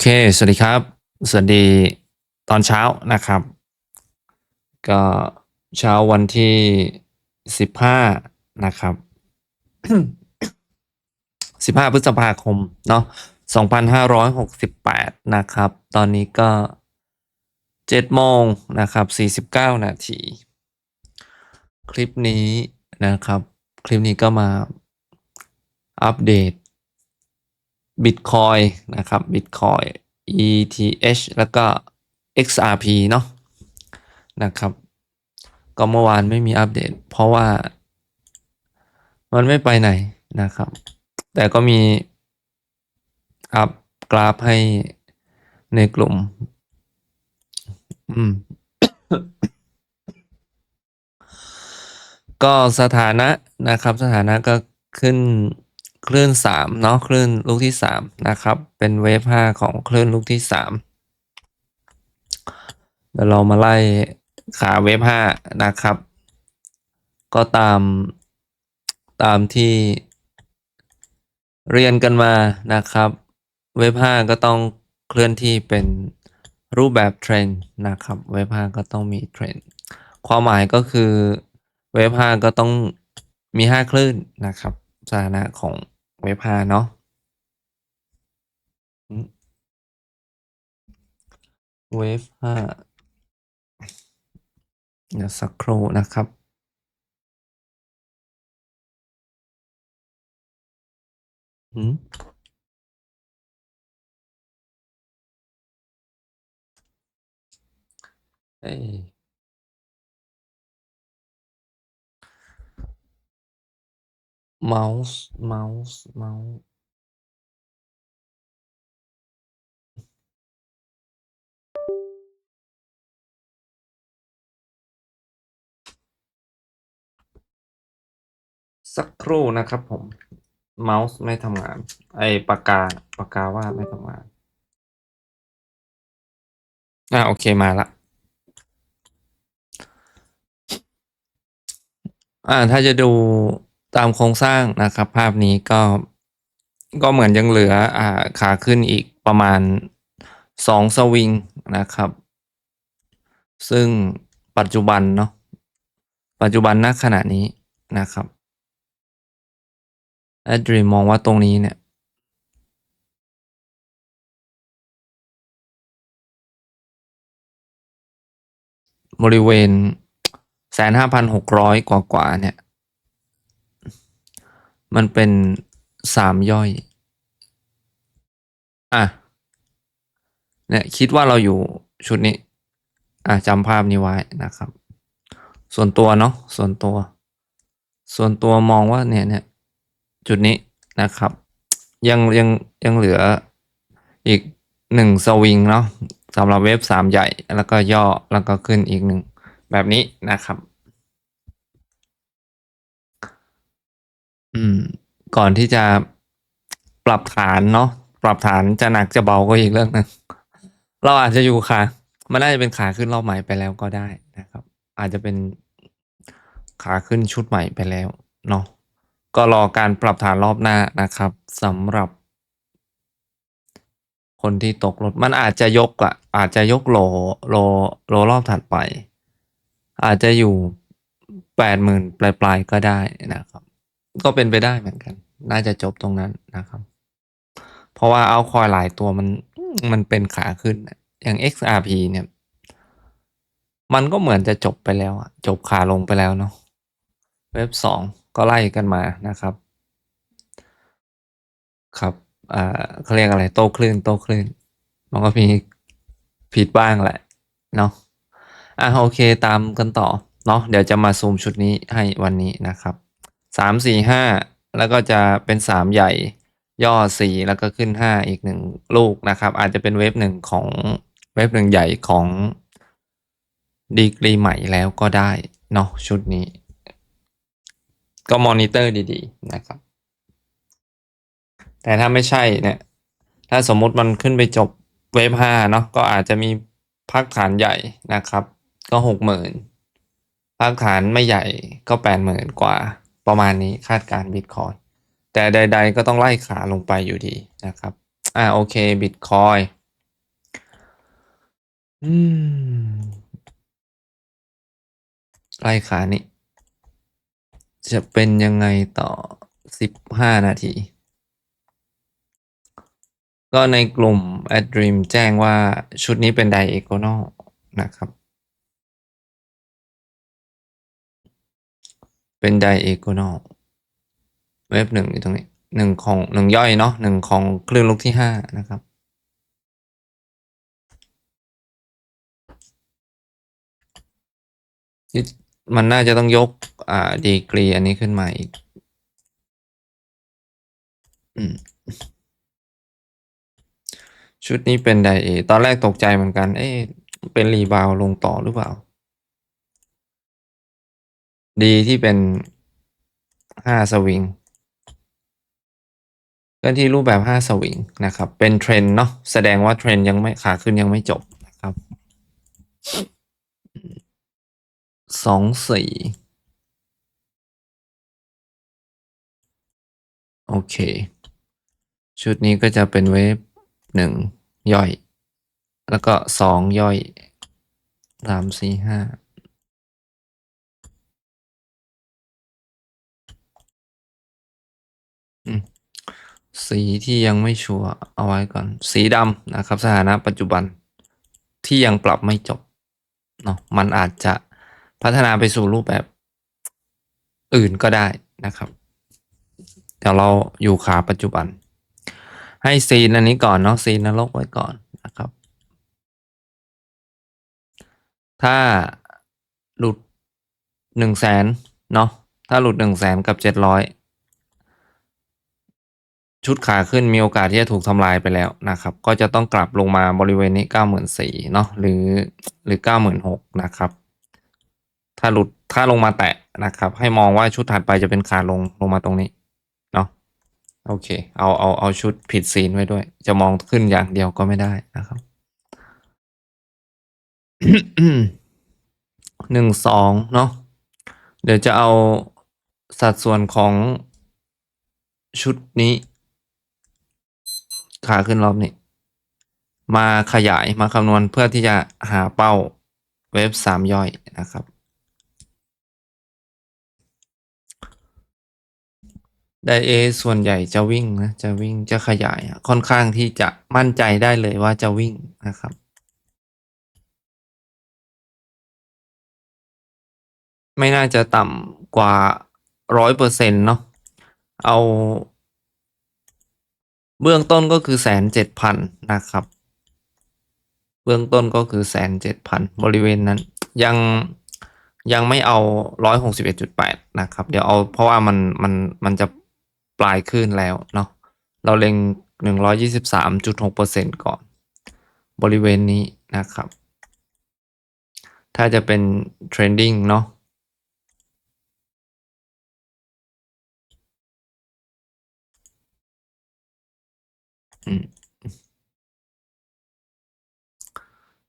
เค สวัสดีครับ สวัสดีตอนเช้านะครับ ก็เช้าวันที่สิบห้านะครับสิบห้าพฤษภาคมเนาะสองพันห้าร้อยหกสิบแปดนะครับ ตอนนี้ก็เจ็ดโมงนะครับสี่สิบเก้านาที คลิปนี้นะครับ คลิปนี้ก็มาอัปเดต Bitcoin นะครับ Bitcoin ETH แล้วก็ XRP เนาะนะครับ ก็เมื่อวานไม่มีอัปเดต เพราะว่ามันไม่ไปไหนนะครับ แต่ก็มีอัพกราฟให้ในกลุ่ม อืม ก็สถานะนะครับ สถานะก็ขึ้น คลื่นสามเนาะคลื่นลูกที่สามนะครับเป็นเวฟห้าของคลื่นลูกที่สามเดี๋ยวเรามาไล่ขาเวฟห้านะครับ ก็ตามตามที่เรียนกันมานะครับ เวฟห้าก็ต้องเคลื่อนที่เป็นรูปแบบเทรนนะครับ เวฟห้าก็ต้องมีเทรนความหมายก็คือเวฟห้าก็ต้องมีห้าคลื่นนะครับสถานะของ เวฟห้าเนาะเวฟห้าเดี๋ยวสักครู่นะครับ อืมเอ้ เมาส์เมาส์เมาส์สักครู่นะครับผม เมาส์ไม่ทำงาน ไอปากกาปากกาว่าไม่ทำงาน อ่าโอเคมาละอ่าถ้าจะดู ตามโครงสร้างนะครับ ภาพนี้ก็ก็เหมือนยังเหลืออ่าขาขึ้นอีกประมาณสองสวิงนะครับ ซึ่งปัจจุบันเนาะปัจจุบันณขณะนี้นะครับแอดรีมองว่าตรงนี้เนี่ยบริเวณแสนห้าพันหกร้อยกว่ากว่าเนี่ย มันเป็นสามย่อย อะ เนี่ยคิดว่าเราอยู่ชุดนี้ อะจำภาพนี้ไว้นะครับ ส่วนตัวเนาะส่วนตัว ส่วนตัวมองว่าเนี่ยเนี่ยจุดนี้นะครับ ยังยังยังเหลืออีกหนึ่งสวิงเนาะสำหรับเวฟสามใหญ่แล้วก็ย่อแล้วก็ขึ้นอีกหนึ่งแบบนี้นะครับ อืม ก่อนที่จะปรับฐานเนาะปรับฐานจะหนักจะเบาก็อีกเรื่องหนึงเราอาจจะอยู่ขามันน่าจะเป็นขาขึ้นรอบใหม่ไปแล้วก็ได้นะครับ อาจจะเป็นขาขึ้นชุดใหม่ไปแล้วเนาะก็รอการปรับฐานรอบหน้านะครับสำหรับ คนที่ตกรถมันอาจจะยกอะอาจจะยกโลโลโลรอบถัดไป อาจจะอยู่แปดหมื่นปลายๆก็ได้นะครับ ก็เป็นไปได้เหมือนกัน น่าจะจบตรงนั้นนะครับ เพราะว่าเอาคอยหลายตัวมันมันเป็นขาขึ้น อย่าง XRP เนี่ย มันก็เหมือนจะจบไปแล้วอะจบขาลงไปแล้วเนาะเว็บสองก็ไล่กันมานะครับ ครับอ่าเขาเรียกอะไรโตคลื่นโตคลื่น มันก็มีผิดบ้างแหละเนาะอะโอเคตามกันต่อเนาะเดี๋ยวจะมาซูมชุดนี้ให้วันนี้นะครับ สามสี่ห้าแล้วก็จะเป็นสามใหญ่ย่อสี่แล้วก็ขึ้นห้าอีกหนึ่งลูกนะครับ อาจจะเป็นเวฟหนึ่งของเวฟหนึ่งใหญ่ของดีกรีใหม่แล้วก็ได้เนาะชุดนี้ ก็มอนิเตอร์ดีๆนะครับ แต่ถ้าไม่ใช่เนี่ย ถ้าสมมุติมันขึ้นไปจบเวฟห้าเนาะก็อาจจะมีพักฐานใหญ่นะครับ ก็หกหมื่นพักฐานไม่ใหญ่ก็แปดหมื่นกว่า ประมาณนี้คาดการบิตคอยแต่ใด ๆ ก็ต้องไล่ขาลงไปอยู่ดีนะครับ อ่าโอเคบิตคอยอืมไล่ขานี้จะเป็นยังไงต่อ15นาที ก็ในกลุ่ม adream แจ้งว่าชุดนี้เป็น Diagonal นะครับ เป็น Diagonal เว็บหนึ่งอยู่ตรงนี้หนึ่งของหนึ่งย่อยเนาะหนึ่งของคลื่นลูกที่ห้านะครับ มันน่าจะต้องยกอ่าดีกรีอันนี้ขึ้นมาอีก อืมชุดนี้เป็นไดเอ ตอนแรกตกใจเหมือนกัน เอ๊ะ เป็นรีบาวลงต่อหรือเปล่า ดีที่เป็นห้าสวิงก็ที่รูปแบบห้าสวิงนะครับ เป็นเทรนเนาะแสดงว่าเทรนยังไม่ขาขึ้นยังไม่จบนะครับสองสี่โอเค ชุดนี้ก็จะเป็นเวฟหนึ่งย่อย แล้วก็สองย่อยสามสี่ห้า สีที่ยังไม่ชัวร์เอาไว้ก่อน สีดำนะครับ สถานะปัจจุบันที่ยังปรับไม่จบเนาะมันอาจจะพัฒนาไปสู่รูปแบบอื่นก็ได้นะครับเดี๋ยวเราอยู่ขาปัจจุบัน ให้ซีนอันนี้ก่อนเนาะซีนนรกไว้ก่อนนะครับ ถ้าหลุดหนึ่งแสนเนาะถ้าหลุดหนึ่งแสนกับเจ็ดร้อย ชุดขาขึ้นมีโอกาสที่จะถูกทำลายไปแล้วนะครับ ก็จะต้องกลับลงมาบริเวณนี้เก้าหมื่นสี่เนาะหรือหรือเก้าหมื่นหกนะครับ ถ้าหลุดถ้าลงมาแตะนะครับ ให้มองว่าชุดถัดไปจะเป็นขาลงลงมาตรงนี้เนาะโอเค เอาเอาเอาชุดผิดซีนไว้ด้วย จะมองขึ้นอย่างเดียวก็ไม่ได้นะครับหนึ่งสองเนาะเดี๋ยวจะเอาสัดส่วนของชุดนี้ ขาขึ้นรอบนี้ มาขยายมาคำนวณเพื่อที่จะหาเป้าเวฟสามย่อยนะครับ ไดเอส่วนใหญ่จะวิ่งนะ จะวิ่งจะขยาย ค่อนข้างที่จะมั่นใจได้เลยว่าจะวิ่งนะครับไม่น่าจะต่ำกว่าร้อยเปอร์เซ็นต์เนาะ เอา เบื้องต้นก็คือแสนเจ็ดพันนะครับ เบื้องต้นก็คือแสนเจ็ดพันบริเวณนั้น ยังยังไม่เอาร้อยหกสิบเอ็ดจุดแปดนะครับ เดี๋ยวเอาเพราะว่ามันมันมันจะปลายขึ้นแล้วเนาะเราเล็งหนึ่งร้อยยี่สิบสามจุดหกเปอร์เซ็นก่อน บริเวณนี้นะครับ ถ้าจะเป็น trending เนาะ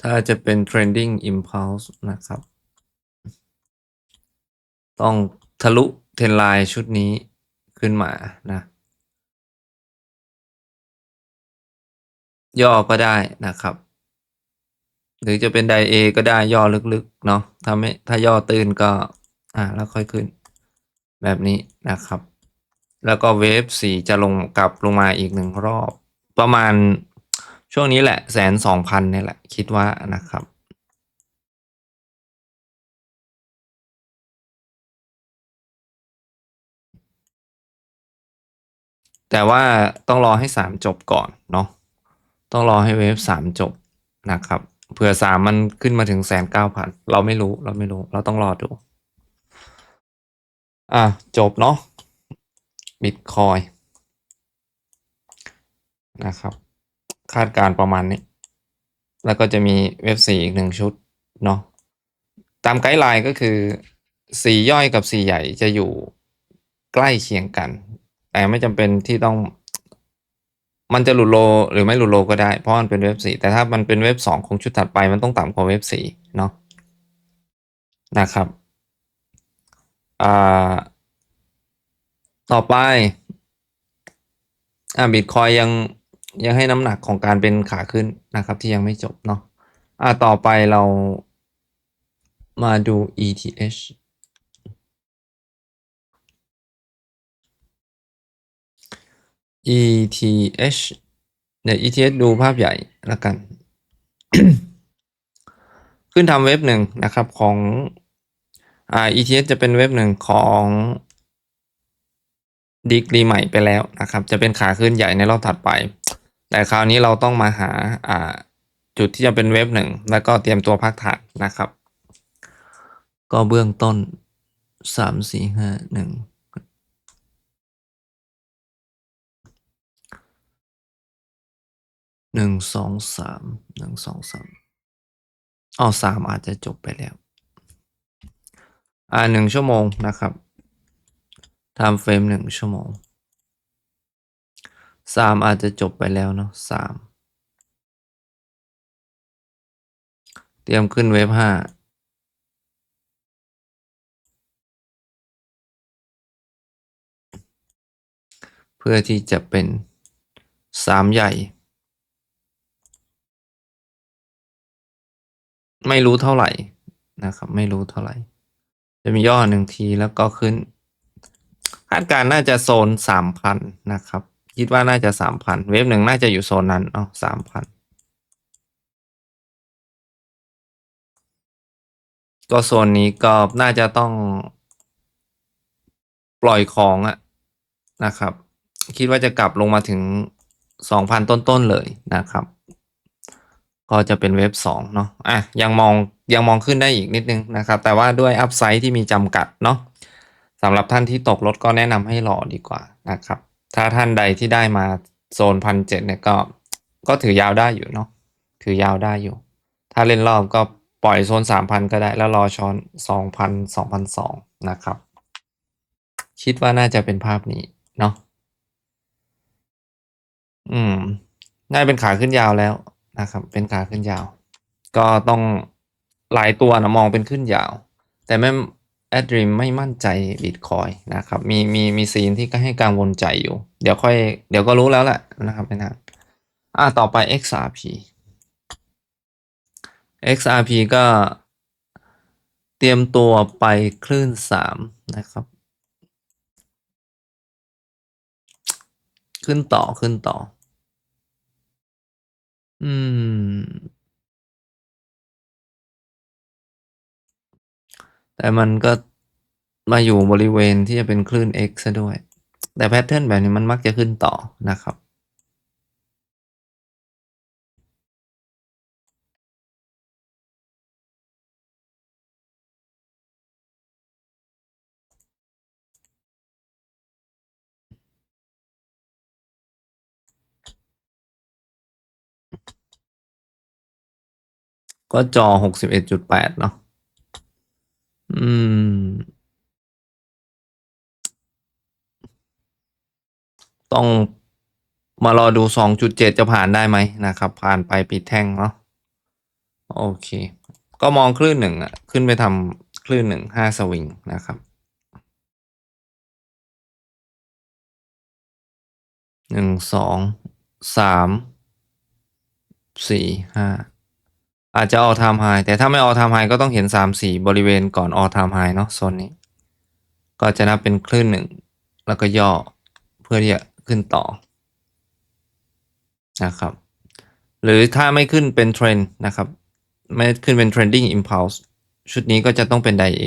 ถ้าจะเป็น trending impulse นะครับ ต้องทะลุเทรนไลน์ชุดนี้ขึ้นมานะ ย่อก็ได้นะครับ หรือจะเป็นไดเอก็ได้ย่อลึกๆ เนาะถ้าไม่ถ้าย่อตื้นก็ อ่าแล้วค่อยขึ้น แบบนี้นะครับ แล้วก็เวฟสีจะลงกลับลงมาอีกหนึ่งรอบ ประมาณช่วงนี้แหละแสนสองพันนี่แหละ คิดว่านะครับ แต่ว่าต้องรอให้สามจบก่อนเนาะต้องรอให้เวฟสามจบนะครับเผื่อสามมันขึ้นมาถึงแสนเก้าพันเราไม่รู้เราไม่รู้ เราต้องรอดู อะ จบเนาะบิตคอย นะครับ คาดการประมาณนี้ แล้วก็จะมีเว็บสี่อีกหนึ่งชุดเนาะตามไกด์ไลน์ก็คือสีย่อยกับสีใหญ่จะอยู่ใกล้เคียงกัน แต่ไม่จำเป็นที่ต้อง มันจะหลุดโลหรือไม่หลุดโลก็ได้ เพราะมันเป็นเว็บสี่แต่ถ้ามันเป็นเว็บสองของชุดถัดไปมันต้องต่ำกว่าเว็บสี่เนาะนะครับอ่าต่อไปอ่าบิตคอยยัง ยังให้น้ำหนักของการเป็นขาขึ้นนะครับที่ยังไม่จบเนาะอะต่อไปเรามาดู ETH ETH เดี๋ยว ETH ดูภาพใหญ่แล้วกัน ขึ้นทำเว็บหนึ่งนะครับของอ่า ETH จะเป็นเว็บหนึ่งของดีกรีใหม่ไปแล้วนะครับ จะเป็นขาขึ้นใหญ่ในรอบถัดไป แต่คราวนี้เราต้องมาหาอ่าจุดที่จะเป็นเว็บหนึ่งแล้วก็เตรียมตัวพักฐานนะครับ ก็เบื้องต้นสามสี่ห้าหนึ่งหนึ่งสองสามหนึ่งสองสามอ๋อสามอาจจะจบไปแล้ว อ่าหนึ่งชั่วโมงนะครับทำเฟรมหนึ่งชั่วโมง สามอาจจะจบไปแล้วเนาะสามเตรียมขึ้นเว็บห้าเพื่อที่จะเป็นสามใหญ่ ไม่รู้เท่าไหร่นะครับ ไม่รู้เท่าไหร่ จะมีย่อหนึ่งทีแล้วก็ขึ้นคาดการณ์น่าจะโซนสามพันนะครับ คิดว่าน่าจะสามพันเว็บหนึ่งน่าจะอยู่โซนนั้นเนาะสามพันก็โซนนี้ก็น่าจะต้อง ปล่อยของอะนะครับ คิดว่าจะกลับลงมาถึงสองพันต้นๆเลยนะครับ ก็จะเป็นเว็บสองเนาะอะยังมองยังมองขึ้นได้อีกนิดนึงนะครับ แต่ว่าด้วยอัพไซด์ที่มีจำกัดเนาะสำหรับท่านที่ตกรถก็แนะนำให้รอดีกว่านะครับ ถ้าท่านใดที่ได้มาโซนพันเจ็ดเนี่ยก็ ก็ถือยาวได้อยู่เนาะถือยาวได้อยู่ ถ้าเล่นรอบก็ปล่อยโซนสามพันก็ได้แล้วรอช้อนสองพันสองพันสองนะครับ คิดว่าน่าจะเป็นภาพนี้เนาะอืมน่าเป็นขาขึ้นยาวแล้วนะครับ เป็นขาขึ้นยาว ก็ต้องหลายตัวนะมองเป็นขึ้นยาว แต่ไม่ แอดริมไม่มั่นใจบิตคอยนะครับ มีมีมีซีนที่ก็ให้กังวลใจอยู่ เดี๋ยวค่อยเดี๋ยวก็รู้แล้วแหละนะครับไม่นานอ่าต่อไป XRP XRP ก็เตรียมตัวไปคลื่นสามนะครับ ขึ้นต่อขึ้นต่อ อืม แต่มันก็มาอยู่บริเวณที่จะเป็นคลื่น X ซะด้วย แต่แพทเทิร์นแบบนี้มันมักจะขึ้นต่อนะครับ ก็จอหกสิบเอ็ดจุดแปดเนาะ อืม ต้อง มารอดูสองจุดเจ็ดจะผ่านได้ไหมนะครับ ผ่านไปปิดแท่งเนาะ โอเค ก็มองคลื่นหนึ่งอะขึ้นไปทำคลื่นหนึ่งห้าสวิงนะครับหนึ่งสองสามสี่ห้า อาจจะออทามไฮแต่ถ้าไม่ออทามไฮก็ต้องเห็นสามสี่บริเวณก่อนออทามไฮเนาะโซนนี้ ก็จะนับเป็นคลื่นหนึ่งแล้วก็ย่อเพื่อที่จะขึ้นต่อนะครับ หรือถ้าไม่ขึ้นเป็นเทรนนะครับ ไม่ขึ้นเป็น trending impulse ชุดนี้ก็จะต้องเป็นไดเอ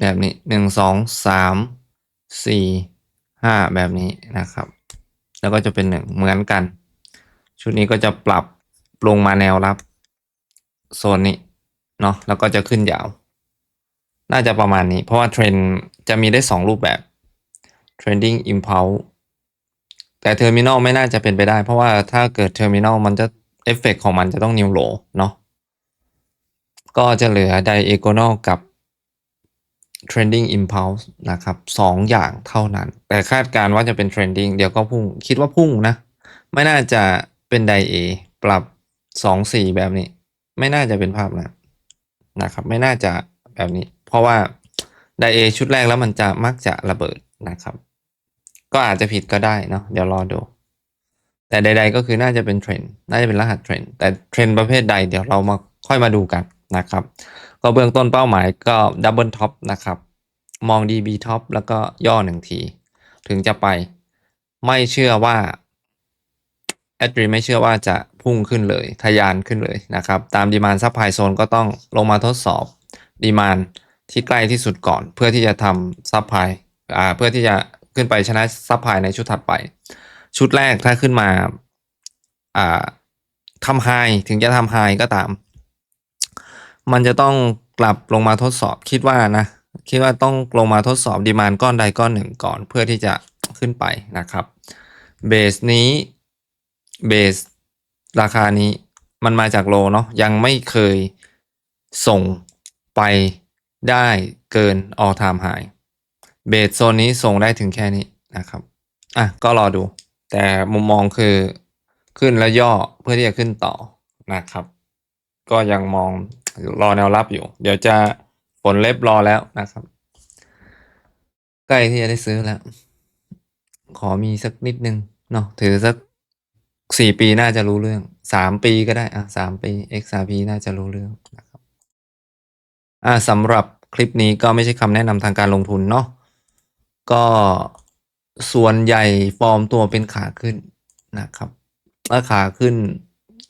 แบบนี้หนึ่งสองสามสี่ห้าแบบนี้นะครับ แล้วก็จะเป็นหนึ่งเหมือนกัน ชุดนี้ก็จะปรับลงมาแนวรับโซนนี้เนาะแล้วก็จะขึ้นยาว น่าจะประมาณนี้ เพราะว่าเทรนจะมีได้สองรูปแบบ trending impulse แต่เทอร์มินอลไม่น่าจะเป็นไปได้ เพราะว่าถ้าเกิดเทอร์มินอลมันจะเอฟเฟกของมันจะต้องนิวโลเนาะก็จะเหลือ diagonal กับ trending impulse นะครับสองอย่างเท่านั้น แต่คาดการณ์ว่าจะเป็น trending เดี๋ยวก็พุ่ง คิดว่าพุ่งนะ ไม่น่าจะ เป็น d i a ปรับสองสี่แบบนี้ ไม่น่าจะเป็นภาพนะนะครับ ไม่น่าจะแบบนี้ เพราะว่า d i a ชุดแรกแล้วมันจะมักจะระเบิดนะครับ ก็อาจจะผิดก็ได้เนาะเดี๋ยวรอดู แต่ใด ๆ ก็คือน่าจะเป็นเทรนด์น่าจะเป็นรหัสเทรนด์แต่เทรนด์ประเภทใดเดี๋ยวเรามาค่อยมาดูกันนะครับ ก็เบื้องต้นเป้าหมายก็ดับเบิลท็อปนะครับ มอง DB ท็อปแล้วก็ย่อหนึ่งที ถึงจะไป ไม่เชื่อว่า แอดรีไม่เชื่อว่าจะพุ่งขึ้นเลย ทะยานขึ้นเลยนะครับ ตามดีมานซับไพโซนก็ต้องลงมาทดสอบดีมานที่ใกล้ที่สุดก่อน เพื่อที่จะทำซับไพอ่าเพื่อที่จะขึ้นไปชนะซับไพในชุดถัดไป ชุดแรกถ้าขึ้นมาอ่าทำไฮถึงจะทำไฮก็ตาม มันจะต้องกลับลงมาทดสอบคิดว่านะ คิดว่าต้องลงมาทดสอบดีมานก้อนใดก้อนหนึ่งก่อน เพื่อที่จะขึ้นไปนะครับเบสนี้ เบสราคานี้มันมาจากโลเนาะยังไม่เคยส่งไปได้เกิน all time high เบสโซนนี้ส่งได้ถึงแค่นี้นะครับ อะ ก็รอดู แต่มุมมองคือขึ้นแล้วย่อเพื่อที่จะขึ้นต่อนะครับ ก็ยังมองรอแนวรับอยู่ เดี๋ยวจะฝนเล็บรอแล้วนะครับ ใกล้ที่จะได้ซื้อแล้ว ขอมีสักนิดนึงเนาะถือสัก สี่ปีน่าจะรู้เรื่องสามปีก็ได้อะสามปี XRP น่าจะรู้เรื่องนะครับอ่าสำหรับคลิปนี้ก็ไม่ใช่คำแนะนำทางการลงทุนเนาะก็ส่วนใหญ่ฟอร์มตัวเป็นขาขึ้นนะครับถ้าขาขึ้น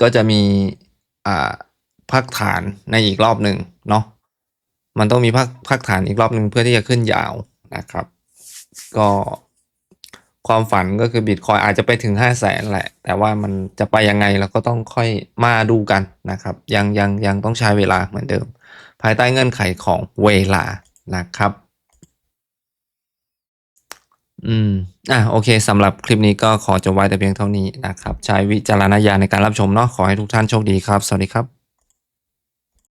ก็จะมีอ่าพักฐานในอีกรอบหนึ่งเนาะมันต้องมีพักพักฐานอีกรอบหนึ่งเพื่อที่จะขึ้นยาวนะครับ ก็ ความฝันก็คือบิตคอยอาจจะไปถึงห้าแสนแหละ แต่ว่ามันจะไปยังไงเราก็ต้องค่อยมาดูกันนะครับ ยังยังยังต้องใช้เวลาเหมือนเดิม ภายใต้เงื่อนไขของเวลานะครับ อืม อะโอเคสำหรับคลิปนี้ก็ขอจบไว้แต่เพียงเท่านี้นะครับ ใช้วิจารณญาณในการรับชมเนาะขอให้ทุกท่านโชคดีครับ สวัสดีครับ